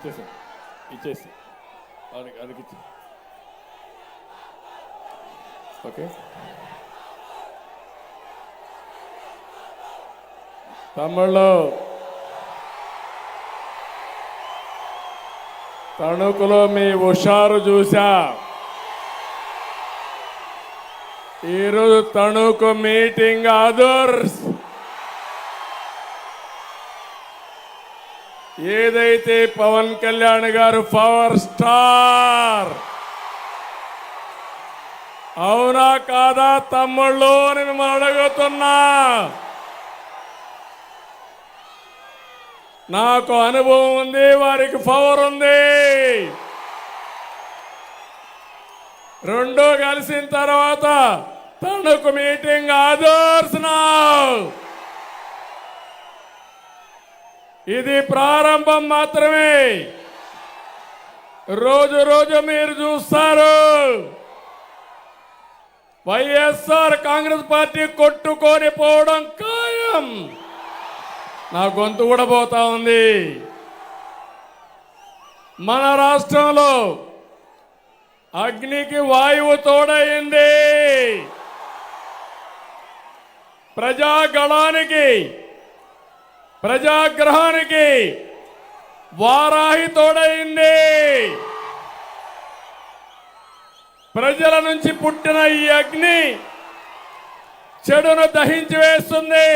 ఇచ్చేసి ఇచ్చేసి వాళ్ళకి వాళ్ళకి ఇచ్చి ఓకే తమ్ముళ్ళు తణుకులో మీ హుషారు చూసా ఈరోజు తణుకు మీటింగ్ అదర్స్ ఏదైతే పవన్ కళ్యాణ్ గారు పవర్ స్టార్? అవునా కాదా తమ్ముళ్ళు అని మిమ్మల్ని అడుగుతున్నా. నాకు అనుభవం ఉంది వారికి పవర్ ఉంది. రెండో కలిసిన తర్వాత తణుకు మీటింగ్ ఆదర్శనా ఇది ప్రారంభం మాత్రమే. రోజు రోజు మీరు చూస్తారు. వైఎస్ఆర్ కాంగ్రెస్ పార్టీ కొట్టుకొని పోవడం ఖాయం. నా గొంతు కూడా పోతా ఉంది. మన రాష్ట్రంలో అగ్నికి వాయువు తోడైంది ప్రజాగణానికి ప్రజాగ్రహానికి వారాహి తోడైంది ప్రజల నుంచి పుట్టిన ఈ అగ్ని చెడును దహించి వేస్తుంది.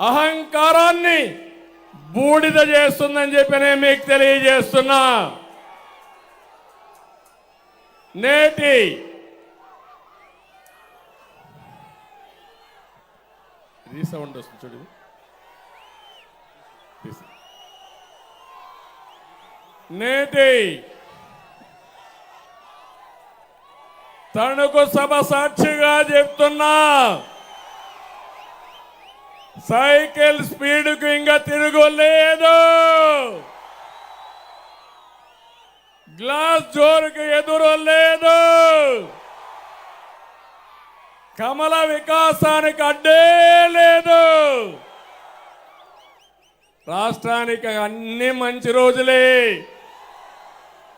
అహంకారాన్ని బూడిద చేస్తుందని చెప్పి నేను మీకు తెలియజేస్తున్నా. నేటి రీసౌండ్ వస్తుంది చూడు నేటి తణుకు సభ సాక్షిగా చెప్తున్నా సైకిల్ స్పీడ్కు ఇంకా తిరుగులేదు. గ్లాస్ జోరుకు ఎదురు లేదు కమల వికాసానికి అడ్డే లేదు. రాష్ట్రానికి అన్ని మంచి రోజులే.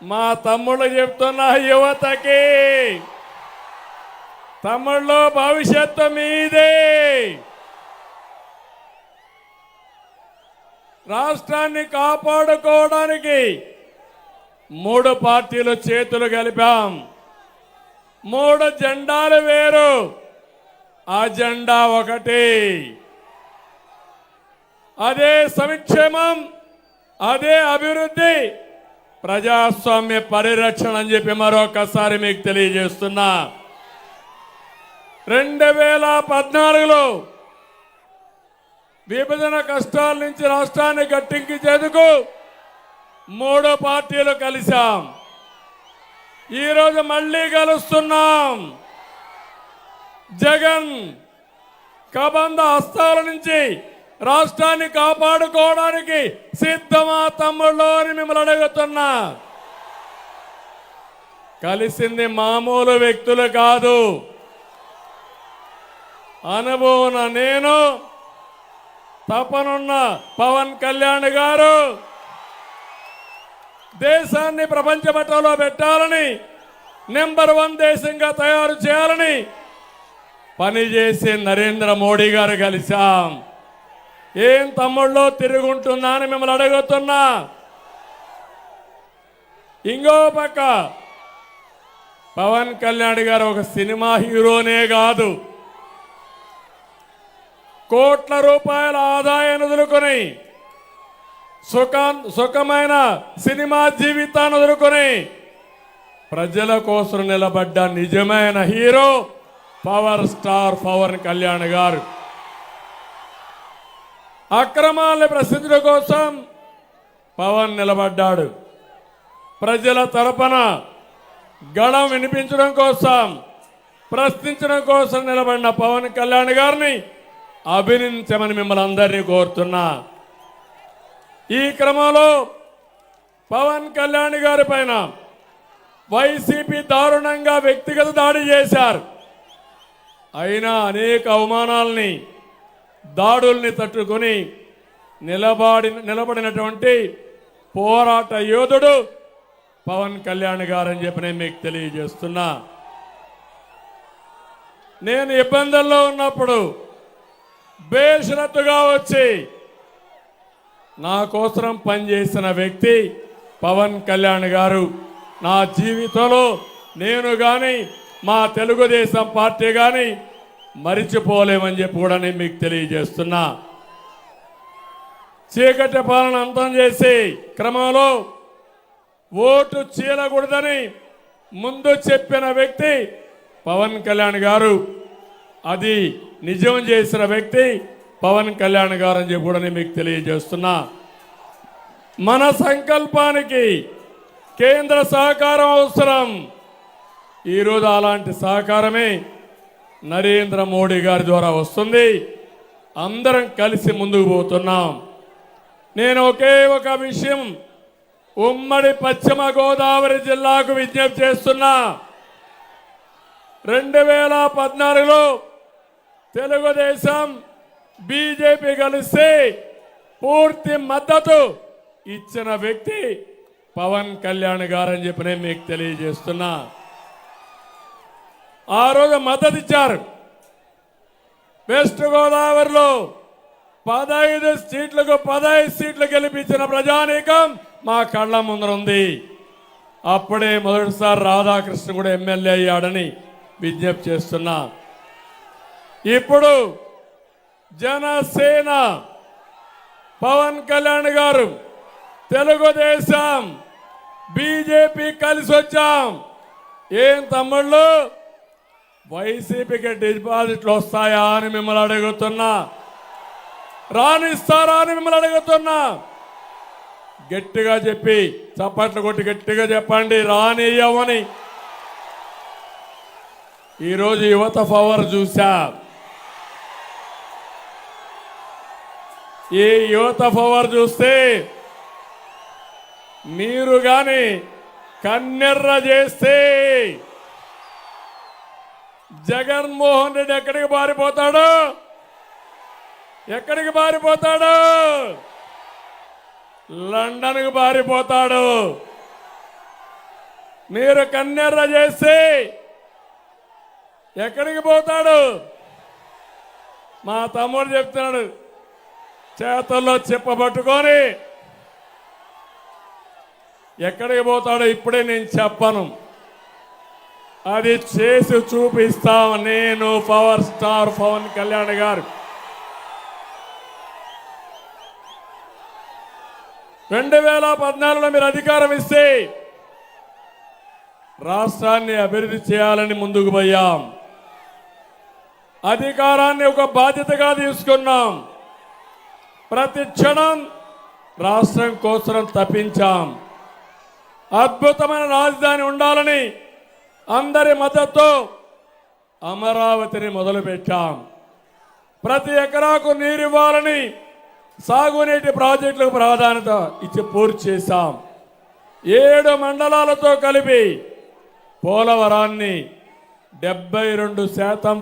మా తమ్ముళ్ళు చెప్తున్న యువతకి తమ్ముళ్ళు భవిష్యత్తు మీదే. రాష్ట్రాన్ని కాపాడుకోవడానికి మూడు పార్టీలు చేతులు కలిపాం. మూడు జెండాలు వేరు. అజెండా ఒకటి. అదే సంక్షేమం అదే అభివృద్ధి ప్రజాస్వామ్య పరిరక్షణ అని చెప్పి మరొకసారి మీకు తెలియజేస్తున్నా. రెండు వేల పద్నాలుగులో విభజన కష్టాల నుంచి రాష్ట్రాన్ని గట్టెక్కించేందుకు మూడు పార్టీలు కలిశాం. ఈరోజు మళ్ళీ కలుస్తున్నాం జగన్ కబంధ హస్తాల నుంచి రాష్ట్రాన్ని కాపాడుకోవడానికి సిద్ధమా తమ్ముళ్ళు అని మిమ్మల్ని అడుగుతున్నా. కలిసింది మామూలు వ్యక్తులు కాదు. అనుభవం నేను తపనున్న పవన్ కళ్యాణ్ గారు దేశాన్ని ప్రపంచ పట్టంలో పెట్టాలని నెంబర్ వన్ దేశంగా తయారు చేయాలని పనిచేసే నరేంద్ర మోడీ గారు కలిశాం. ఏం తమ్ముళ్ళో తిరుగుంటున్నా అని మిమ్మల్ని అడుగుతున్నా. ఇంకో పక్క పవన్ కళ్యాణ్ గారు ఒక సినిమా హీరోనే కాదు. కోట్ల రూపాయల ఆదాయాన్ని వదులుకొని సుఖం సుఖమైన సినిమా జీవితాన్ని వదులుకొని ప్రజల కోసం నిలబడ్డ నిజమైన hero power star Pawan Kalyan గారు. అక్రమాల ప్రసిద్ధుల కోసం పవన్ నిలబడ్డాడు. ప్రజల తరపున గళం వినిపించడం కోసం ప్రశ్నించడం కోసం నిలబడిన పవన్ కళ్యాణ్ గారిని అభినందించమని మిమ్మల్ని అందరినీ కోరుతున్నా. ఈ క్రమంలో పవన్ కళ్యాణ్ గారి పైన వైసీపీ దారుణంగా వ్యక్తిగత దాడి చేశారు. అయినా అనేక అవమానాల్ని దాడుల్ని తట్టుకొని నిలబడి నిలబడినటువంటి పోరాట యోధుడు పవన్ కళ్యాణ్ గారని చెప్పి నేను మీకు తెలియజేస్తున్నా. నేను ఇబ్బందుల్లో ఉన్నప్పుడు బేషరత్తుగా వచ్చి నా కోసం పనిచేసిన వ్యక్తి పవన్ కళ్యాణ్ గారు నా జీవితంలో నేను కానీ మా తెలుగుదేశం పార్టీ కానీ మరిచిపోలేమని చెప్పి కూడా నేను మీకు తెలియజేస్తున్నా. చీకటి పాలన అంతం చేసి క్రమంలో ఓటు చీలకూడదని ముందు చెప్పిన వ్యక్తి పవన్ కళ్యాణ్ గారు. అది నిజం చేసిన వ్యక్తి పవన్ కళ్యాణ్ గారు అని చెప్పి కూడా నేను మీకు తెలియజేస్తున్నా. మన సంకల్పానికి కేంద్ర సహకారం అవసరం. ఈరోజు అలాంటి సహకారమే నరేంద్ర మోడీ గారి ద్వారా వస్తుంది. అందరం కలిసి ముందుకు పోతున్నాం. నేను ఒకే ఒక విషయం ఉమ్మడి పశ్చిమ గోదావరి జిల్లాకు విజ్ఞప్తి చేస్తున్నా. రెండు వేల పద్నాలుగులో తెలుగుదేశం బీజేపీ కలిసి పూర్తి మద్దతు ఇచ్చిన వ్యక్తి పవన్ కళ్యాణ్ గారని చెప్పి నేను మీకు తెలియజేస్తున్నా. ఆ రోజు మద్దతు ఇచ్చారు. వెస్ట్ గోదావరిలో పదహైదు సీట్లకు పదహైదు సీట్లు గెలిపించిన ప్రజానీకం మా కళ్ళ ముందర ఉంది. అప్పుడే మొదటిసారి రాధాకృష్ణ కూడా ఎమ్మెల్యే అయ్యాడని విజ్ఞప్తి చేస్తున్నా. ఇప్పుడు జనసేన పవన్ కళ్యాణ్ గారు తెలుగుదేశం బీజేపీ కలిసి వచ్చాం. ఏం తమ్ముళ్ళు? వైసీపీకి డిపాజిట్లు వస్తాయా అని మిమ్మల్ని అడుగుతున్నా. రానిస్తారా అని మిమ్మల్ని అడుగుతున్నా. గట్టిగా చెప్పి చప్పట్లు కొట్టి గట్టిగా చెప్పండి రానియ్యమని ఈరోజు యువత పవర్ చూసా ఈ యువత పవర్ చూస్తే మీరు కానీ కన్నెర్ర చేస్తే జగన్మోహన్ రెడ్డి ఎక్కడికి పారిపోతాడు? ఎక్కడికి పారిపోతాడు? లండన్కి పారిపోతాడు. మీరు కన్నెర్ర చేసి ఎక్కడికి పోతాడు? మా తమ్ముడు చెప్తున్నాడు చేతుల్లో చెప్పబట్టుకొని ఎక్కడికి పోతాడో ఇప్పుడే నేను చెప్పను. అది చేసి చూపిస్తాం. నేను పవర్ స్టార్ పవన్ కళ్యాణ్ గారు. రెండు వేల పద్నాలుగులో మీరు అధికారం ఇస్తే రాష్ట్రాన్ని అభివృద్ధి చేయాలని ముందుకు పోయాం. అధికారాన్ని ఒక బాధ్యతగా తీసుకున్నాం. ప్రతి క్షణం రాష్ట్రం కోసం తప్పించాం. అద్భుతమైన రాజధాని ఉండాలని అందరి మద్దతు అమరావతిని మొదలుపెట్టాం. ప్రతి ఎకరాకు నీరు ఇవ్వాలని సాగునీటి ప్రాజెక్టులకు ప్రాధాన్యత ఇచ్చి పూర్తి చేశాం. ఏడు మండలాలతో కలిపి పోలవరాన్ని డెబ్బై రెండు శాతం